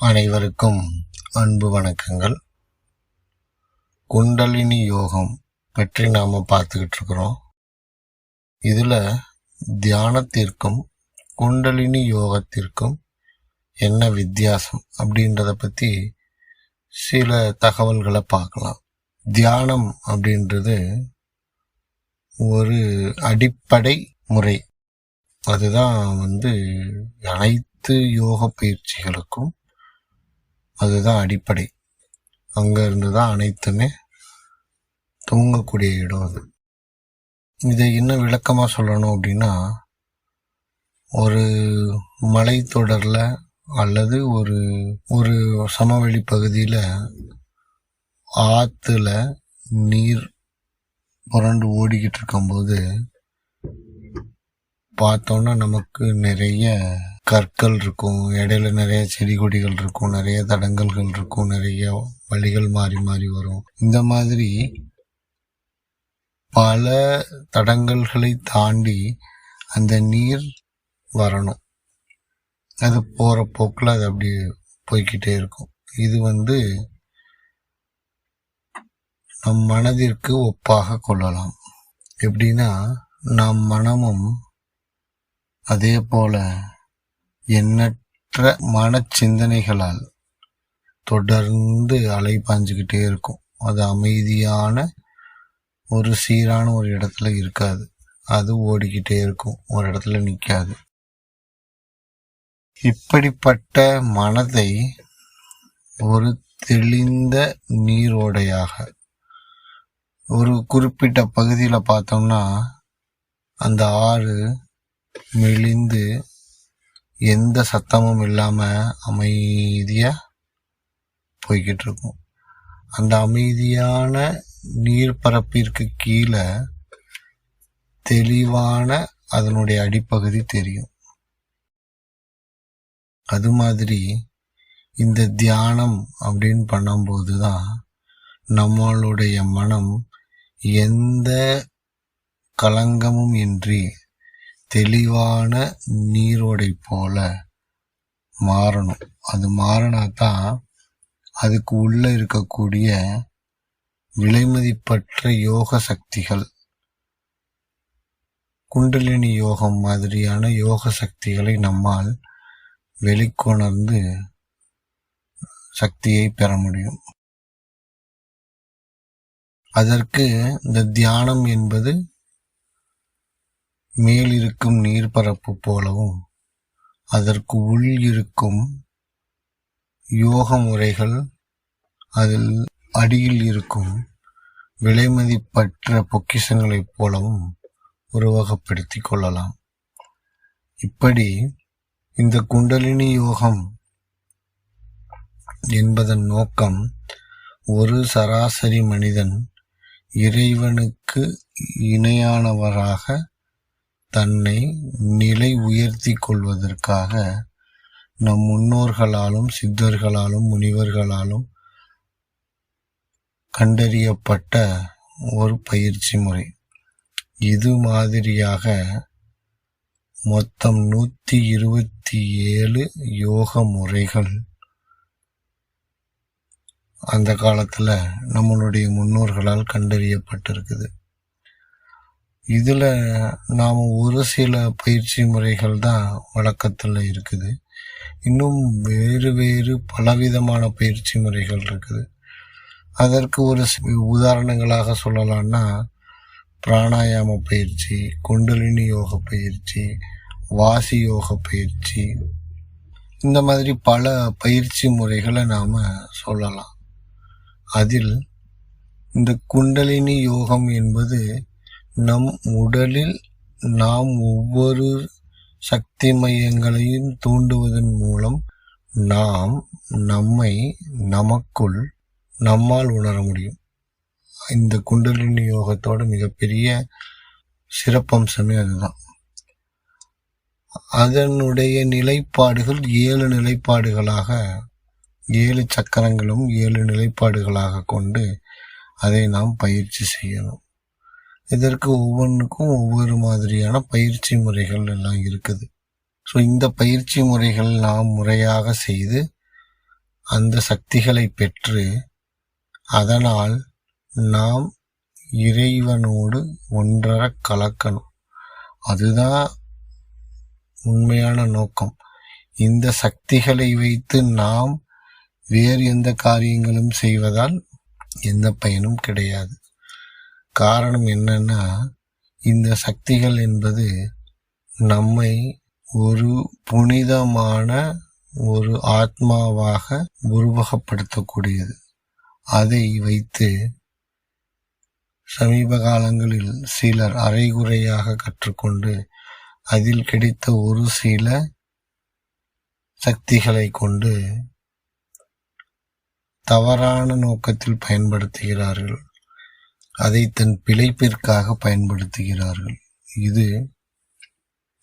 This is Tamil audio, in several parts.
அனைவருக்கும் அன்பு வணக்கங்கள். குண்டலினி யோகம் பற்றி நாம் பார்த்துக்கிட்டு இருக்கிறோம். இதில் தியானத்திற்கும் குண்டலினி யோகத்திற்கும் என்ன வித்தியாசம் அப்படின்றத பற்றி சில தகவல்களை பார்க்கலாம். தியானம் அப்படின்றது ஒரு அடிப்படை முறை. அதுதான் வந்து அனைத்து யோக பயிற்சிகளுக்கும் அதுதான் அடிப்படை. அங்கே இருந்து தான் அனைத்துமே தூங்கக்கூடிய இடம் அது. இதை இன்னும் விளக்கமாக சொல்லணும் அப்படின்னா ஒரு மலைத்தொடரில் அல்லது ஒரு ஒரு சமவெளி பகுதியில் ஆற்றுல நீர் புரண்டு ஓடிக்கிட்டு இருக்கும்போது பார்த்தோன்னா நமக்கு நிறைய கற்கள் இருக்கும் இடையில நிறைய செடி கொடிகள் இருக்கும் நிறைய தடங்கல்கள் இருக்கும் நிறைய வழிகள் மாறி மாறி வரும். இந்த மாதிரி பல தடங்கல்களை தாண்டி அந்த நீர் வரணும். அது போகிற போக்கில் அது அப்படி போய்க்கிட்டே இருக்கும். இது வந்து நம் மனதிற்கு ஒப்பாக கொள்ளலாம். எப்படின்னா நம் மனமும் அதே போல எண்ணற்ற மனச்சிந்தனைகளால் தொடர்ந்து அலை பாஞ்சுக்கிட்டே இருக்கும். அது அமைதியான ஒரு சீரான ஒரு இடத்துல இருக்காது. அது ஓடிக்கிட்டே இருக்கும். ஒரு இடத்துல நிற்காது இப்படிப்பட்ட மனதை ஒரு தெளிந்த நீரோடையாக ஒரு குறிப்பிட்ட பகுதியில் பார்த்தோம்னா அந்த ஆறு மெலிந்து எந்த சத்தமும் இல்லாமல் அமைதியாக போய்கிட்டு இருக்கும் அந்த அமைதியான நீர்பரப்பிற்கு கீழே தெளிவான அதனுடைய அடிப்பகுதி தெரியும். அது மாதிரி இந்த தியானம் அப்படின்னு பண்ணும்போது தான் நம்மளுடைய மனம் எந்த களங்கமும் இன்றி தெளிவான நீரோடை போல மாறணும். அது மாறினா தான் அதுக்கு உள்ள இருக்கக்கூடிய விலைமதிப்பற்ற யோக சக்திகள் குண்டலினி யோகம் மாதிரியான யோக சக்திகளை நம்மால் வெளிக்கொணர்ந்து சக்தியை பெற முடியும். அதற்கு இந்த தியானம் என்பது மேல் இருக்கும் நீர்ப்பரப்பு போலவும் அதற்கு உள் இருக்கும் யோக முறைகள் அதில் அடியில் இருக்கும் விலைமதிப்பற்ற பொக்கிஷங்களைப் போலவும் உருவகப்படுத்திக் கொள்ளலாம். இப்படி இந்த குண்டலினி யோகம் என்பதன் நோக்கம் ஒரு சராசரி மனிதன் இறைவனுக்கு இணையானவராக தன்னை நிலை உயர்த்தி கொள்வதற்காக நம் முன்னோர்களாலும் சித்தர்களாலும் முனிவர்களாலும் கண்டறியப்பட்ட ஒரு பயிற்சி முறை. இது மாதிரியாக மொத்தம் நூற்றி இருபத்தி ஏழு யோக முறைகள் அந்த காலத்தில் நம்மளுடைய முன்னோர்களால் கண்டறியப்பட்டிருக்குது. இதில் நாம் ஒரு சில பயிற்சி முறைகள் தான் வழக்கத்தில் இருக்குது. இன்னும் வேறு வேறு பலவிதமான பயிற்சி முறைகள் இருக்குது. அதற்கு ஒரு உதாரணங்களாக சொல்லலாம்னா பிராணாயாம பயிற்சி குண்டலினி யோக பயிற்சி வாசி யோக பயிற்சி இந்த மாதிரி பல பயிற்சி முறைகளை நாம் சொல்லலாம். அதில் இந்த குண்டலினி யோகம் என்பது நம் உடலில் நாம் ஒவ்வொரு சக்தி மையங்களையும் தூண்டுவதன் மூலம் நாம் நம்மை நமக்குள் நம்மால் உணர முடியும். இந்த குண்டலினி யோகத்தோட மிகப்பெரிய சிறப்பம்சமே அதுதான். அதனுடைய நிலைப்பாடுகள் ஏழு நிலைப்பாடுகளாக ஏழு சக்கரங்களும் ஏழு நிலைப்பாடுகளாக கொண்டு அதை நாம் பயிற்சி செய்யணும். இதற்கு ஒவ்வொன்றுக்கும் ஒவ்வொரு மாதிரியான பயிற்சி முறைகள் எல்லாம் இருக்குது. ஸோ இந்த பயிற்சி முறைகள் நாம் முறையாக செய்து அந்த சக்திகளை பெற்று அதனால் நாம் இறைவனோடு ஒன்றர கலக்கணும். அதுதான் உண்மையான நோக்கம். இந்த சக்திகளை வைத்து நாம் வேறு எந்த காரியங்களும் செய்வதால் எந்த பயனும் கிடையாது. காரணம் என்னன்னா இந்த சக்திகள் என்பது நம்மை ஒரு புனிதமான ஒரு ஆத்மாவாக உருவகப்படுத்தக்கூடியது. அதை வைத்து சமீப காலங்களில் சிலர் அரைகுறையாக கற்றுக்கொண்டு அதில் கிடைத்த ஒரு சில சக்திகளை கொண்டு தவறான நோக்கத்தில் பயன்படுத்துகிறார்கள். அதை தன் பிழைப்பிற்காக பயன்படுத்துகிறார்கள். இது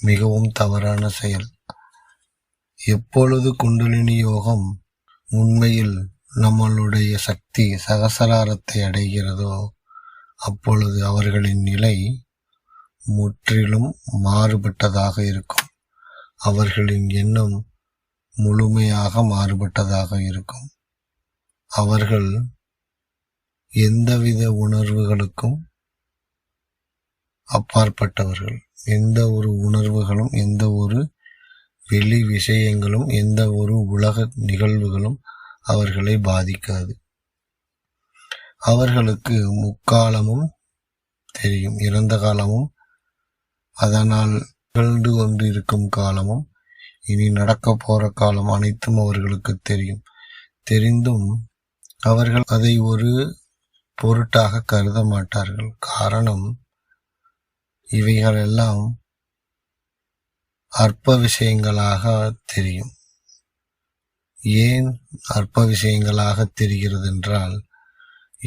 மிகவும் தவறான செயல். எப்பொழுது குண்டலினி யோகம் உண்மையில் நம்மளுடைய சக்தி சகசராரத்தை அடைகிறதோ அப்பொழுது அவர்களின் நிலை முற்றிலும் மாறுபட்டதாக இருக்கும். அவர்களின் எண்ணம் முழுமையாக மாறுபட்டதாக இருக்கும். அவர்கள் எந்தவித உணர்வுகளுக்கும் அப்பாற்பட்டவர்கள் எந்த ஒரு உணர்வுகளும் எந்த ஒரு வெளி விஷயங்களும் எந்த ஒரு உலக நிகழ்வுகளும் அவர்களை பாதிக்காது. அவர்களுக்கு முக்காலமும் தெரியும் இறந்த காலமும் அதனால் நிகழ்ந்து கொண்டு இருக்கும் காலமும் இனி நடக்க போற காலம் அனைத்தும் அவர்களுக்கு தெரியும். தெரிந்தும் அவர்கள் அதை ஒரு பொருட்டாக கருத மாட்டார்கள். காரணம் இவைகளெல்லாம் அற்ப விஷயங்களாக தெரியும். ஏன் அற்ப விஷயங்களாக தெரிகிறது என்றால்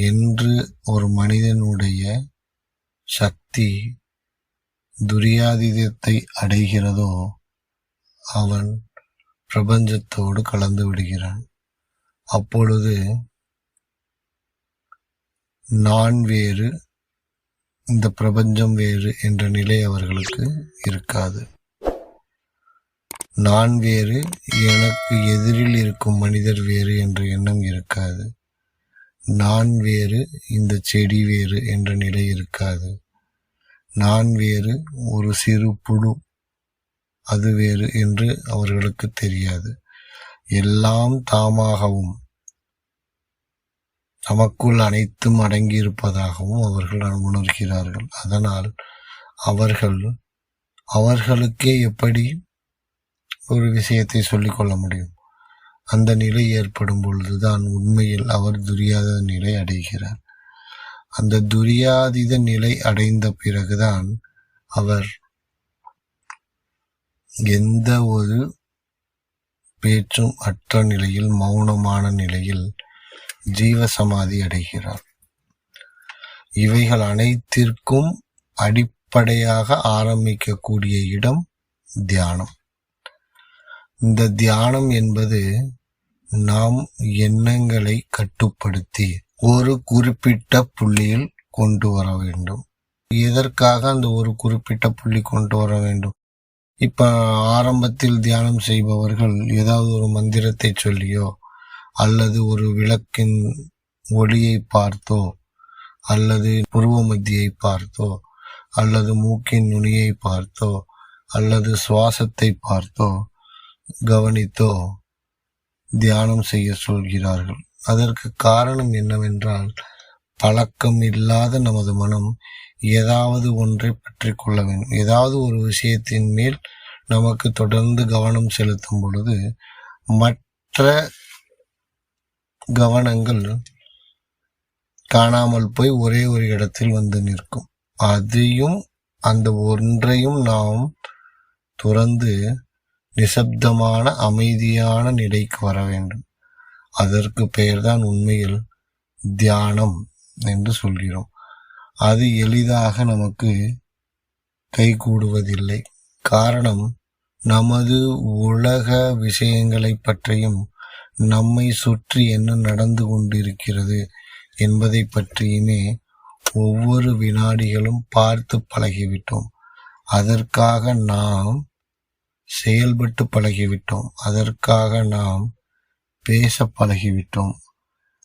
என்று ஒரு மனிதனுடைய சக்தி துரியாதீதத்தை அடைகிறதோ அவன் பிரபஞ்சத்தோடு கலந்து விடுகிறான். அப்பொழுது நான் வேறு இந்த பிரபஞ்சம் வேறு என்ற நிலை அவர்களுக்கு இருக்காது. நான் வேறு எனக்கு எதிரில் இருக்கும் மனிதர் வேறு என்ற எண்ணம் இருக்காது. நான் வேறு இந்த செடி வேறு என்ற நிலை இருக்காது. நான் வேறு ஒரு சிறு புழு அது வேறு என்று அவர்களுக்கு தெரியாது. எல்லாம் தாமாகவும் தமக்குள் அனைத்தும் அடங்கியிருப்பதாகவும் அவர்கள் உணர்கிறார்கள். அதனால் அவர்கள் அவர்களுக்கே எப்படி ஒரு விஷயத்தை சொல்லிக்கொள்ள முடியும்? அந்த நிலை ஏற்படும் பொழுதுதான் உண்மையில் அவர் துரியாத நிலை அடைகிறார். அந்த துரியாதித நிலை அடைந்த பிறகுதான் அவர் எந்த ஒரு பேச்சும் அற்ற நிலையில் மௌனமான நிலையில் ஜீவசமாதி அடைகிறார். இவைகள் அனைத்திற்கும் அடிப்படையாக ஆரம்பிக்கக்கூடிய இடம் தியானம். இந்த தியானம் என்பது நாம் எண்ணங்களை கட்டுப்படுத்தி ஒரு குறிப்பிட்ட புள்ளியில் கொண்டு வர வேண்டும். எதற்காக அந்த ஒரு குறிப்பிட்ட புள்ளி கொண்டு வர வேண்டும்? இப்ப ஆரம்பத்தில் தியானம் செய்பவர்கள் ஏதாவது ஒரு மந்திரத்தை சொல்லியோ அல்லது ஒரு விளக்கின் ஒளியை பார்த்தோ அல்லது புருவ மத்தியை பார்த்தோ அல்லது மூக்கின் நுனியை பார்த்தோ அல்லது சுவாசத்தை பார்த்தோ கவனித்தோ தியானம் செய்ய சொல்கிறார்கள். அதற்கு காரணம் என்னவென்றால் பழக்கம் இல்லாத நமது மனம் ஏதாவது ஒன்றை பற்றி கொள்ள வேண்டும். ஏதாவது ஒரு விஷயத்தின் மேல் நமக்கு தொடர்ந்து கவனம் செலுத்தும் பொழுது மற்ற கவனங்கள் காணாமல் போய் ஒரே ஒரு இடத்தில் வந்து நிற்கும். அதையும் அந்த ஒன்றையும் நாம் துறந்து நிசப்தமான அமைதியான நிலைக்கு வர வேண்டும். அதற்கு பெயர்தான் உண்மையில் தியானம் என்று சொல்கிறோம். அது எளிதாக நமக்கு கைகூடுவதில்லை காரணம் நமது உலக விஷயங்களை பற்றியும் நம்மை சுற்றி என்ன நடந்து கொண்டிருக்கிறது என்பதை பற்றியுமே ஒவ்வொரு வினாடிகளும் பார்த்து பழகிவிட்டோம். அதற்காக நாம் செயல்பட்டு பழகிவிட்டோம். அதற்காக நாம் பேச பழகிவிட்டோம்.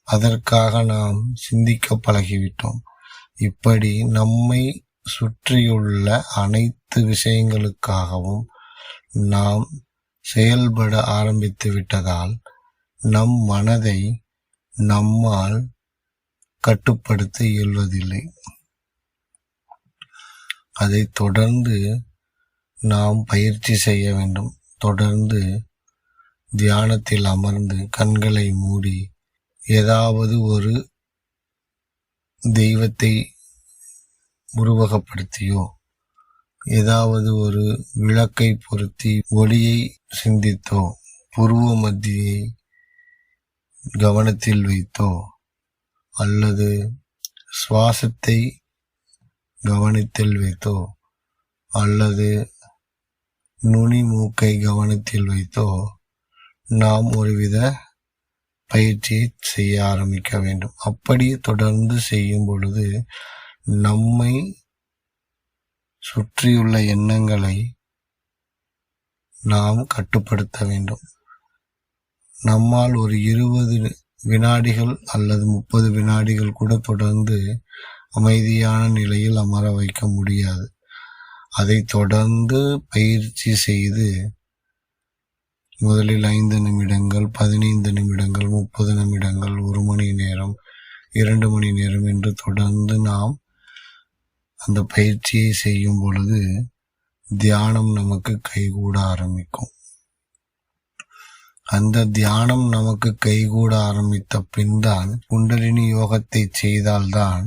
அதற்காக நாம் சிந்திக்க பழகிவிட்டோம். இப்படி நம்மை சுற்றியுள்ள அனைத்து விஷயங்களுக்காகவும் நாம் செயல்பட ஆரம்பித்து விட்டதால் நம் மனதை நம்மால் கட்டுப்படுத்த இயல்வதில்லை. அதை தொடர்ந்து நாம் பயிற்சி செய்ய வேண்டும். தொடர்ந்து தியானத்தில் அமர்ந்து கண்களை மூடி ஏதாவது ஒரு தெய்வத்தை உருவகப்படுத்தியோ ஏதாவது ஒரு விளக்கை பொருத்தி ஒளியை சிந்தித்தோ புருவ மத்தியை கவனத்தில் வைத்தோ அல்லது சுவாசத்தை கவனத்தில் வைத்தோ அல்லது நுனி மூக்கை கவனத்தில் வைத்தோ நாம் ஒருவித பயிற்சியை செய்ய ஆரம்பிக்க வேண்டும். அப்படி தொடர்ந்து செய்யும் பொழுது நம்மை சுற்றியுள்ள எண்ணங்களை நாம் கட்டுப்படுத்த வேண்டும். நம்மால் ஒரு இருபது வினாடிகள் அல்லது முப்பது வினாடிகள் கூட தொடர்ந்து அமைதியான நிலையில் அமர வைக்க முடியாது. அதை தொடர்ந்து பயிற்சி செய்து முதலில் ஐந்து நிமிடங்கள் பதினைந்து நிமிடங்கள் முப்பது நிமிடங்கள் ஒரு மணி நேரம் இரண்டு மணி நேரம் என்று தொடர்ந்து நாம் அந்த பயிற்சியை செய்யும் பொழுது தியானம் நமக்கு கைகூட ஆரம்பிக்கும். அந்த தியானம் நமக்கு கைகூட ஆரம்பித்த பின்தான் குண்டலினி யோகத்தை செய்தால்தான்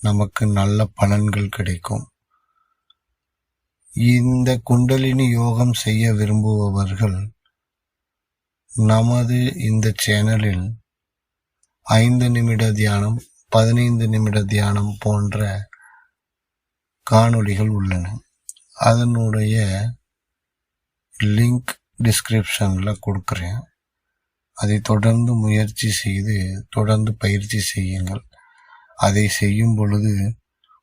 நமக்கு நல்ல பலன்கள் கிடைக்கும். இந்த குண்டலினி யோகம் செய்ய விரும்புபவர்கள் நமது இந்த சேனலில் ஐந்து நிமிட தியானம் பதினைந்து நிமிட தியானம் போன்ற காணொளிகள் உள்ளன. அதனுடைய லிங்க் டிஸ்கிரிப்ஷனில் கொடுக்குறேன். அதை தொடர்ந்து முயற்சி செய்து தொடர்ந்து பயிற்சி செய்யுங்கள். அதை செய்யும் பொழுது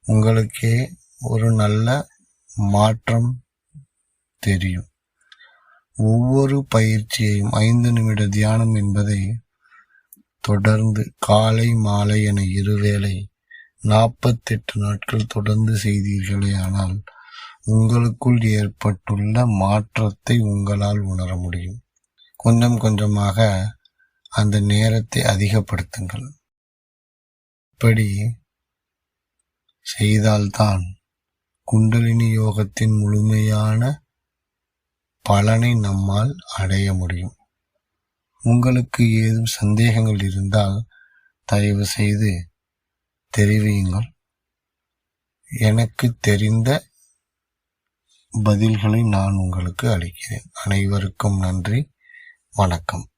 உங்களுக்கே ஒரு நல்ல மாற்றம் தெரியும். ஒவ்வொரு பயிற்சியையும் ஐந்து நிமிட தியானம் என்பதை தொடர்ந்து காலை மாலை என இருவேளை நாற்பத்தெட்டு நாட்கள் தொடர்ந்து செய்தீர்களே ஆனால் உங்களுக்குள் ஏற்பட்டுள்ள மாற்றத்தை உங்களால் உணர முடியும். கொஞ்சம் கொஞ்சமாக அந்த நேரத்தை அதிகப்படுத்துங்கள். இப்படி செய்தால்தான் குண்டலினி யோகத்தின் முழுமையான பலனை நம்மால் அடைய முடியும். உங்களுக்கு ஏதும் சந்தேகங்கள் இருந்தால் தயவு செய்து தெரிவியுங்கள். எனக்கு தெரிந்த பதில்களை நான் உங்களுக்கு அளிக்கிறேன். அனைவருக்கும் நன்றி. வணக்கம்.